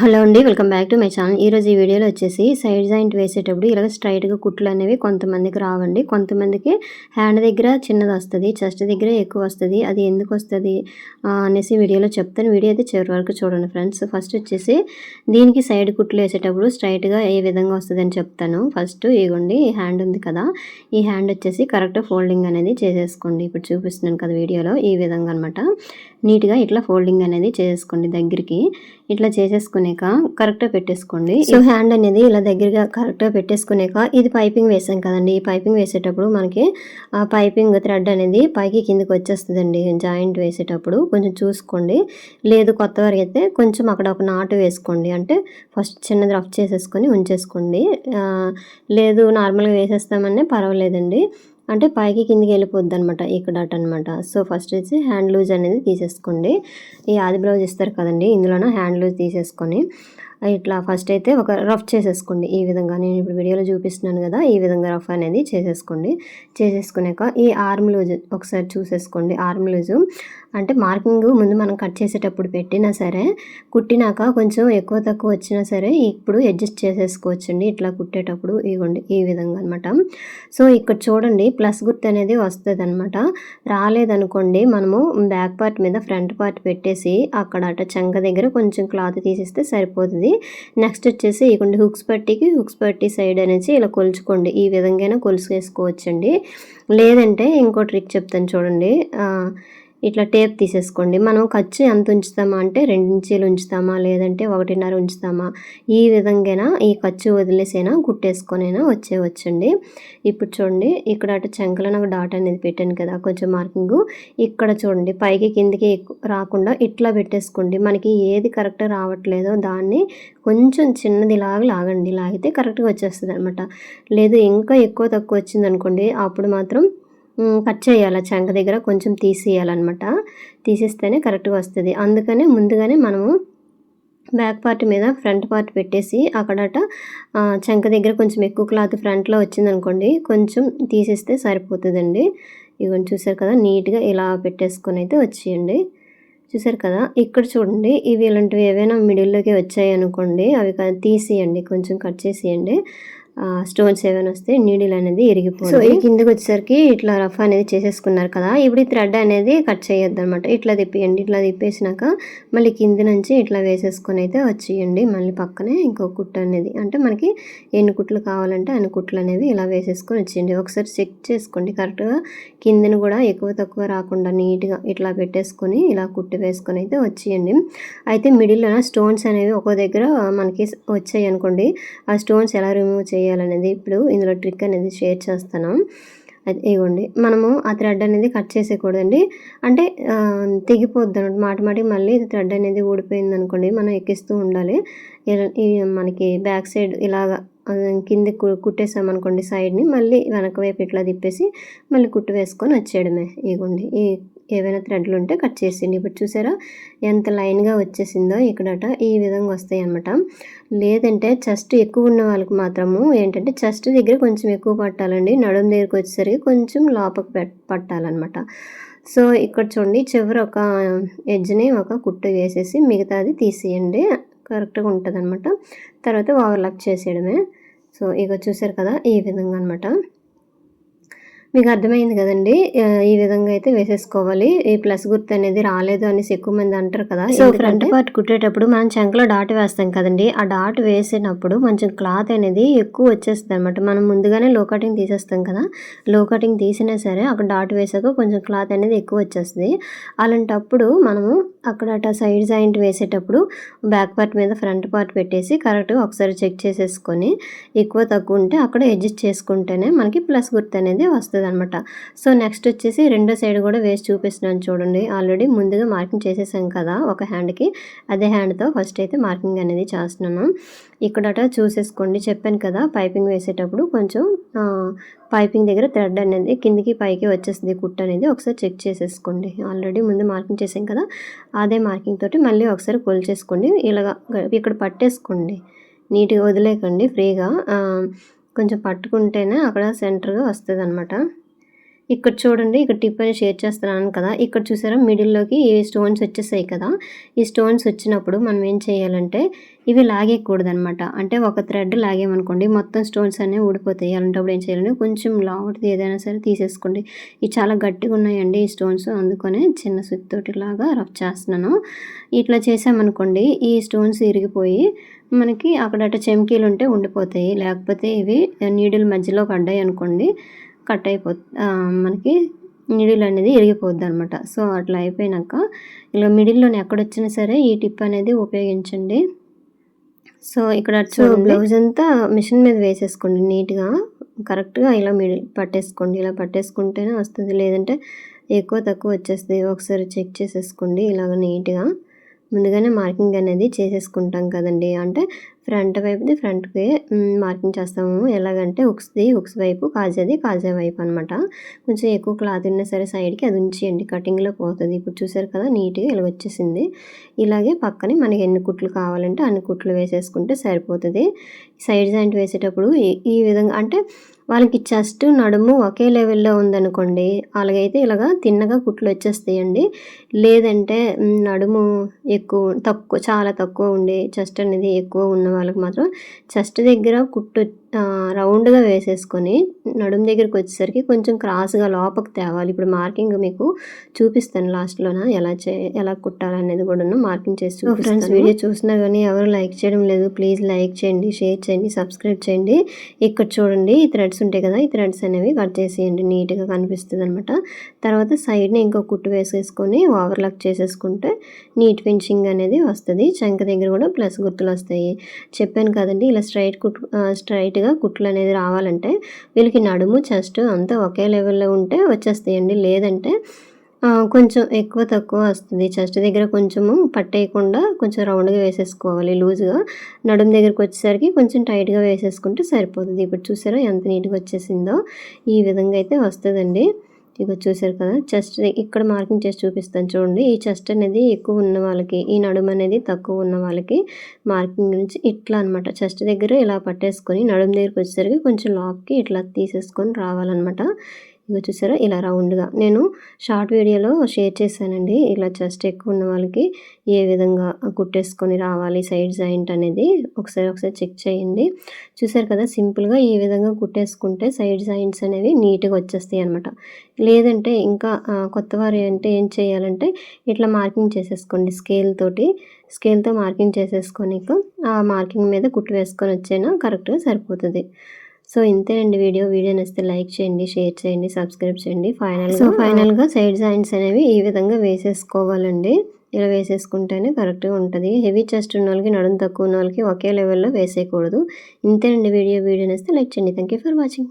Hello అండి welcome back to my channel. ఈరోజు ఈ వీడియోలో వచ్చేసి సైడ్ జాయింట్ వేసేటప్పుడు ఇలాగ స్ట్రైట్గా కుట్లు అనేవి కొంతమందికి రావండి. కొంతమందికి హ్యాండ్ దగ్గర చిన్నది వస్తుంది చెస్ట్ దగ్గర ఎక్కువ వస్తుంది అది ఎందుకు వస్తుంది అనేసి వీడియోలో చెప్తాను. వీడియో అయితే చివరి వరకు చూడండి ఫ్రెండ్స్. ఫస్ట్ వచ్చేసి దీనికి సైడ్ కుట్లు వేసేటప్పుడు స్ట్రైట్గా ఏ విధంగా వస్తుంది అని చెప్తాను. ఫస్ట్ ఇగోండి ఈ హ్యాండ్ ఉంది కదా ఈ హ్యాండ్ వచ్చేసి కరెక్ట్ ఫోల్డింగ్ అనేది చేసేసుకోండి. ఇప్పుడు చూపిస్తున్నాను కదా వీడియోలో ఈ విధంగా అనమాట నీట్గా ఇట్లా ఫోల్డింగ్ అనేది చేసేసుకోండి దగ్గరికి. ఇట్లా చేసేసుకునేక కరెక్ట్గా పెట్టేసుకోండి. సో హ్యాండ్ అనేది ఇలా దగ్గరగా కరెక్ట్గా పెట్టేసుకునేక ఇది పైపింగ్ వేసాం కదండి. ఈ పైపింగ్ వేసేటప్పుడు మనకి ఆ పైపింగ్ థ్రెడ్ అనేది పైకి కిందకి వచ్చేస్తుందండి. జాయింట్ వేసేటప్పుడు కొంచెం చూసుకోండి. లేదు కొత్త వరకు అయితే కొంచెం అక్కడ ఒక నాటు వేసుకోండి. అంటే ఫస్ట్ చిన్నది రఫ్ చేసేసుకొని ఉంచేసుకోండి. లేదు నార్మల్గా వేసేస్తామనే పర్వాలేదండి. అంటే పైకి కిందికి వెళ్ళిపోద్ది అనమాట ఇక్కడ అట్ అనమాట సో ఫస్ట్ వచ్చి హ్యాండ్ లూజ్ అనేది తీసేసుకోండి. ఈ ఆది బ్లౌజ్ ఇస్తారు కదండి ఇందులోనూ హ్యాండ్ లూజ్ తీసేసుకొని ఇట్లా ఫస్ట్ అయితే ఒక రఫ్ చేసేసుకోండి. ఈ విధంగా నేను ఇప్పుడు వీడియోలో చూపిస్తున్నాను కదా ఈ విధంగా రఫ్ అనేది చేసేసుకోండి. చేసేసుకున్నాక ఈ ఆర్మ్ లూజ్ ఒకసారి చూసేసుకోండి. ఆర్మ్ లూజు అంటే మార్కింగ్ ముందు మనం కట్ చేసేటప్పుడు పెట్టినా సరే కుట్టినాక కొంచెం ఎక్కువ తక్కువ వచ్చినా సరే ఇప్పుడు అడ్జస్ట్ చేసేసుకోవచ్చండి. ఇట్లా కుట్టేటప్పుడు ఇవ్వండి. ఈ విధంగా అనమాట సో ఇక్కడ చూడండి ప్లస్ గుర్తు అనేది వస్తుంది అనమాట రాలేదనుకోండి మనము బ్యాక్ పార్ట్ మీద ఫ్రంట్ పార్ట్ పెట్టేసి అక్కడ అట చంక దగ్గర కొంచెం క్లాత్ తీసేస్తే సరిపోతుంది. నెక్స్ట్ వచ్చేసి ఇవ్వండి హుక్స్ పట్టికి హుక్స్ పట్టి సైడ్ అనేసి ఇలా కొలుచుకోండి. ఈ విధంగా కొలుసు వేసుకోవచ్చండి లేదంటే ఇంకో ట్రిక్ చెప్తాను చూడండి. ఇట్లా టేప్ తీసేసుకోండి. మనం ఖర్చు ఎంత ఉంచుతామా అంటే రెండు ఇంచీలు ఉంచుతామా లేదంటే ఒకటిన్నర ఉంచుతామా? ఈ విధంగా ఈ ఖర్చు వదిలేసైనా కుట్టేసుకొనైనా వచ్చేవచ్చండి ఇప్పుడు చూడండి ఇక్కడ అటు చంకలో నాకు డాట్ అనేది పెట్టాను కదా కొంచెం మార్కింగ్. ఇక్కడ చూడండి పైకి కిందికి రాకుండా ఇట్లా పెట్టేసుకోండి. మనకి ఏది కరెక్ట్ రావట్లేదో దాన్ని కొంచెం చిన్నది లాగా లాగండి. లాగితే కరెక్ట్గా వచ్చేస్తుంది అనమాట లేదు ఇంకా ఎక్కువ తక్కువ వచ్చింది అనుకోండి అప్పుడు మాత్రం కట్ చేయాలి. చంక దగ్గర కొంచెం తీసేయాలన్నమాట. తీసేస్తేనే కరెక్ట్గా వస్తుంది. అందుకనే ముందుగానే మనము బ్యాక్ పార్ట్ మీద ఫ్రంట్ పార్ట్ పెట్టేసి అక్కడట చెంక చంక దగ్గర కొంచెం ఎక్కువ క్లాత్ ఫ్రంట్లో వచ్చిందనుకోండి కొంచెం తీసేస్తే సరిపోతుందండి. ఇవన్నీ చూసారు కదా నీట్గా ఇలా పెట్టేసుకొని అయితే వచ్చేయండి. చూసారు కదా ఇక్కడ చూడండి ఇవి ఇలాంటివి ఏవైనా మిడిల్లోకి వచ్చాయి అనుకోండి అవి తీసేయండి కొంచెం కట్ చేసేయండి. స్టోన్స్ ఏమైనా వస్తే నీడిల్ అనేది ఇరిగిపోతుంది సో ఈ కిందకి వచ్చేసరికి ఇట్లా రఫ్ అనేది చేసేసుకున్నారు కదా ఇప్పుడు ఈ థ్రెడ్ అనేది కట్ చేయొద్దు అనమాట ఇట్లా తిప్పేయండి ఇట్లా తిప్పేసినాక మళ్ళీ కింద నుంచి ఇట్లా వేసేసుకొని అయితే వచ్చేయండి. మళ్ళీ పక్కనే ఇంకో కుట్టు అనేది అంటే మనకి ఎన్ని కుట్లు కావాలంటే అన్ని కుట్లు అనేవి ఇలా వేసేసుకొని వచ్చేయండి. ఒకసారి చెక్ చేసుకోండి. కరెక్ట్గా కిందను కూడా ఎక్కువ తక్కువ రాకుండా నీట్గా ఇట్లా పెట్టేసుకొని ఇలా కుట్టు వేసుకొని అయితే వచ్చేయండి. అయితే మిడిల్లో స్టోన్స్ అనేవి ఒక్కో దగ్గర మనకి వచ్చాయి అనుకోండి ఆ స్టోన్స్ ఎలా రిమూవ్ చేయాలనేది ఇప్పుడు ఇందులో ట్రిక్ అనేది షేర్ చేస్తాను. అది ఇవ్వండి మనము ఆ థ్రెడ్ అనేది కట్ చేసేయకూడదండి. అంటే తెగిపోద్ది అనమాట మాట మళ్ళీ థ్రెడ్ అనేది ఊడిపోయింది అనుకోండి మనం ఎక్కిస్తూ ఉండాలి. మనకి బ్యాక్ సైడ్ ఇలాగా కింద కుట్టేసామనుకోండి సైడ్ని మళ్ళీ వెనక వైపు ఇట్లా తిప్పేసి మళ్ళీ కుట్టు వేసుకొని వచ్చేయడమే. ఇగోండి ఈ ఏవైనా థ్రెడ్లు ఉంటే కట్ చేసేయండి. ఇప్పుడు చూసారా? ఎంత లైన్గా వచ్చేసిందో ఇక్కడట. ఈ విధంగా వస్తాయి అనమాట లేదంటే చెస్ట్ ఎక్కువ ఉన్న వాళ్ళకి మాత్రము ఏంటంటే చెస్ట్ దగ్గర కొంచెం ఎక్కువ పట్టాలండి. నడుం దగ్గరికి వచ్చేసరికి కొంచెం లోపకి పట్టాలన్నమాట. సో ఇక్కడ చూడండి చివరి ఒక ఎడ్జ్ని ఒక కుట్టు వేసేసి మిగతాది తీసేయండి. కరెక్ట్గా ఉంటుంది అనమాట తర్వాత ఓవర్లాక్ చేసేయడమే. సో ఇక చూసారు కదా? ఈ విధంగా అనమాట మీకు అర్థమైంది కదండి. ఈ విధంగా అయితే వేసేసుకోవాలి. ఈ ప్లస్ గుర్తు అనేది రాలేదు అనేసి ఎక్కువ మంది అంటారు కదా. సో ఫ్రంట్ పార్ట్ కుట్టేటప్పుడు మనం చంకలో డాట్ వేస్తాం కదండి. ఆ డాట్ వేసినప్పుడు కొంచెం క్లాత్ అనేది ఎక్కువ వచ్చేస్తుంది అనమాట మనం ముందుగానే లో కటింగ్ తీసేస్తాం కదా. లో కటింగ్ తీసినా సరే అక్కడ డాట్ వేసాక కొంచెం క్లాత్ అనేది ఎక్కువ వచ్చేస్తుంది. అలాంటప్పుడు మనము అక్కడ అట్లా సైడ్ జాయింట్ వేసేటప్పుడు బ్యాక్ పార్ట్ మీద ఫ్రంట్ పార్ట్ పెట్టేసి కరెక్ట్గా ఒకసారి చెక్ చేసేసుకొని ఎక్కువ తక్కువ ఉంటే అక్కడ అడ్జస్ట్ చేసుకుంటేనే మనకి ప్లస్ గుర్తు అనేది వస్తుంది అనమాట సో నెక్స్ట్ వచ్చేసి రెండో సైడ్ కూడా వేసి చూపిస్తున్నాను చూడండి. ఆల్రెడీ ముందుగా మార్కింగ్ చేసేసాం కదా ఒక హ్యాండ్కి. అదే హ్యాండ్తో ఫస్ట్ అయితే మార్కింగ్ అనేది చేస్తున్నాను. ఇక్కడట చూసేసుకోండి. చెప్పాను కదా పైపింగ్ వేసేటప్పుడు కొంచెం పైపింగ్ దగ్గర థ్రెడ్ అనేది కిందికి పైకి వచ్చేస్తుంది కుట్ అనేది. ఒకసారి చెక్ చేసేసుకోండి. ఆల్రెడీ ముందు మార్కింగ్ చేసాం కదా అదే మార్కింగ్ తోటి మళ్ళీ ఒకసారి కొలిచేసుకోండి. ఇలాగా ఇక్కడ పట్టేసుకోండి. నీట్గా వదిలేకండి ఫ్రీగా. కొంచెం పట్టుకుంటేనే అక్కడ సెంటర్గా వస్తుంది అనమాట ఇక్కడ చూడండి ఇక్కడ టిప్ అని షేర్ చేస్తున్నాను కదా. ఇక్కడ చూసారా మిడిల్లోకి ఈ స్టోన్స్ వచ్చేసాయి కదా. ఈ స్టోన్స్ వచ్చినప్పుడు మనం ఏం చేయాలంటే ఇవి లాగేయకూడదు అనమాట అంటే ఒక థ్రెడ్ లాగేమనుకోండి మొత్తం స్టోన్స్ అనేవి ఊడిపోతాయి. అలాంటప్పుడు ఏం చేయాలంటే కొంచెం లావుటిది ఏదైనా సరే తీసేసుకోండి. ఇవి చాలా గట్టిగా ఉన్నాయండి ఈ స్టోన్స్. అందుకనే చిన్న సుత్తోటి లాగా రఫ్ చేస్తున్నాను. ఇట్లా చేసామనుకోండి ఈ స్టోన్స్ ఇరిగిపోయి మనకి అక్కడట చెమ్కీలు ఉంటే ఉండిపోతాయి. లేకపోతే ఇవి నీడిల్ మధ్యలో పడ్డాయి అనుకోండి కట్ అయిపో మనకి మిడిల్ అనేది ఇరిగిపోద్ది అనమాట సో అట్లా అయిపోయినాక ఇలా మిడిల్లోని ఎక్కడొచ్చినా సరే ఈ టిప్ అనేది ఉపయోగించండి. సో ఇక్కడ సో బ్లౌజ్ అంతా మిషన్ మీద వేసేసుకోండి నీట్గా. కరెక్ట్గా ఇలా మిడిల్ పట్టేసుకోండి. ఇలా పట్టేసుకుంటేనే వస్తుంది. లేదంటే ఎక్కువ తక్కువ వచ్చేస్తుంది. ఒకసారి చెక్ చేసేసుకోండి ఇలాగ నీట్గా. ముందుగానే మార్కింగ్ అనేది చేసేసుకుంటాం కదండి. అంటే ఫ్రంట్ వైపుది ఫ్రంట్కి మార్కింగ్ చేస్తాము. ఎలాగంటే హుక్స్ది హుక్స్ వైపు కాజేది కాజే వైపు అనమాట కొంచెం ఎక్కువ క్లాత్ ఉన్నా సరే సైడ్కి అది ఉంచేయండి. కటింగ్లో పోతుంది. ఇప్పుడు చూసారు కదా నీట్గా ఇలా వచ్చేసింది. ఇలాగే పక్కనే మనకి ఎన్ని కుట్లు కావాలంటే అన్ని కుట్లు వేసేసుకుంటే సరిపోతుంది. సైడ్ జాయింట్ వేసేటప్పుడు ఈ విధంగా అంటే వాళ్ళకి చెస్ట్ నడుము ఒకే లెవెల్లో ఉందనుకోండి అలాగైతే ఇలాగా తిన్నగా కుట్లు వచ్చేస్తాయండి. లేదంటే నడుము ఎక్కువ తక్కువ చాలా తక్కువ ఉండి చెస్ట్ అనేది ఎక్కువ ఉన్న వాళ్ళకి మాత్రం చెస్ట్ దగ్గర కుట్టు రౌండ్గా వేసేసుకొని నడుము దగ్గరికి వచ్చేసరికి కొంచెం క్రాస్గా లోపలికి తేవాలి. ఇప్పుడు మార్కింగ్ మీకు చూపిస్తాను లాస్ట్లోన? ఎలా చే ఎలా కుట్టాలనేది కూడా మార్కింగ్ చేసి ఫ్రెండ్స్ వీడియో చూసినా కానీ ఎవరు లైక్ చేయడం లేదు. ప్లీజ్ లైక్ చేయండి షేర్ చేయండి సబ్స్క్రైబ్ చేయండి. ఇక్కడ చూడండి ఈ థ్రెడ్స్ ఉంటాయి కదా ఈ థ్రెడ్స్ అనేవి కట్ చేసేయండి. నీట్గా కనిపిస్తుంది అనమాట తర్వాత సైడ్ని ఇంకో కుట్టు వేసేసుకొని ఓవర్లాక్ చేసేసుకుంటే నీట్ ఫినిషింగ్ అనేది వస్తుంది. చంక దగ్గర కూడా ప్లస్ గుర్తులు వస్తాయి. చెప్పాను కదండి ఇలా స్ట్రైట్ కుట్ స్ట్రైట్ నీట్గా కుట్లు అనేది రావాలంటే వీళ్ళకి నడుము చెస్ట్ అంతా ఒకే లెవెల్లో ఉంటే వచ్చేస్తాయండి. లేదంటే కొంచెం ఎక్కువ తక్కువ వస్తుంది. చెస్ట్ దగ్గర కొంచెము పట్టేయకుండా కొంచెం రౌండ్గా వేసేసుకోవాలి లూజ్గా. నడుము దగ్గరికి వచ్చేసరికి కొంచెం టైట్గా వేసేసుకుంటే సరిపోతుంది. ఇప్పుడు చూసారా ఎంత నీట్గా వచ్చేసిందో? ఈ విధంగా అయితే వస్తుందండి. ఇక చూసారు కదా చెస్ట్ ఇక్కడ మార్కింగ్ చేసి చూపిస్తాను చూడండి. ఈ చెస్ట్ అనేది ఎక్కువ ఉన్న వాళ్ళకి ఈ నడుము అనేది తక్కువ ఉన్న వాళ్ళకి మార్కింగ్ నుంచి ఇట్లా అనమాట చెస్ట్ దగ్గర ఇలా పట్టేసుకొని నడుము దగ్గరికి వచ్చేసరికి కొంచెం లాక్కి ఇట్లా తీసేసుకొని రావాలన్నమాట. ఇక చూసారా ఇలా రౌండ్గా. నేను షార్ట్ వీడియోలో షేర్ చేశానండి. ఇలా చెస్ట్ ఎక్కువ ఉన్న వాళ్ళకి ఏ విధంగా కుట్టేసుకొని రావాలి సైడ్ జాయింట్ అనేది ఒకసారి ఒకసారి చెక్ చేయండి. చూసారు కదా సింపుల్గా ఈ విధంగా కుట్టేసుకుంటే సైడ్ జాయింట్స్ అనేవి నీట్గా వచ్చేస్తాయి అనమాట లేదంటే ఇంకా కొత్తవారు అంటే ఏం చేయాలంటే ఇట్లా మార్కింగ్ చేసేసుకోండి స్కేల్ తోటి. స్కేల్తో మార్కింగ్ చేసేసుకొని ఆ మార్కింగ్ మీద కుట్టు వేసుకొని వచ్చేనా కరెక్ట్గా సరిపోతుంది. సో ఇంతేనండి వీడియో. వీడియో నచ్చితే లైక్ చేయండి షేర్ చేయండి సబ్స్క్రైబ్ చేయండి. ఫైనల్ సో ఫైనల్గా సైడ్ జాయింట్స్ అనేవి ఈ విధంగా వేసేసుకోవాలండి. ఇలా వేసేసుకుంటేనే కరెక్ట్గా ఉంటుంది. హెవీ చెస్ట్ ఉన్న వాళ్ళకి నడుము తక్కువ ఉన్న వాళ్ళకి ఒకే లెవెల్లో వేసేయకూడదు. ఇంతేనండి వీడియో. వీడియో నచ్చితే లైక్ చేయండి. Thank for watching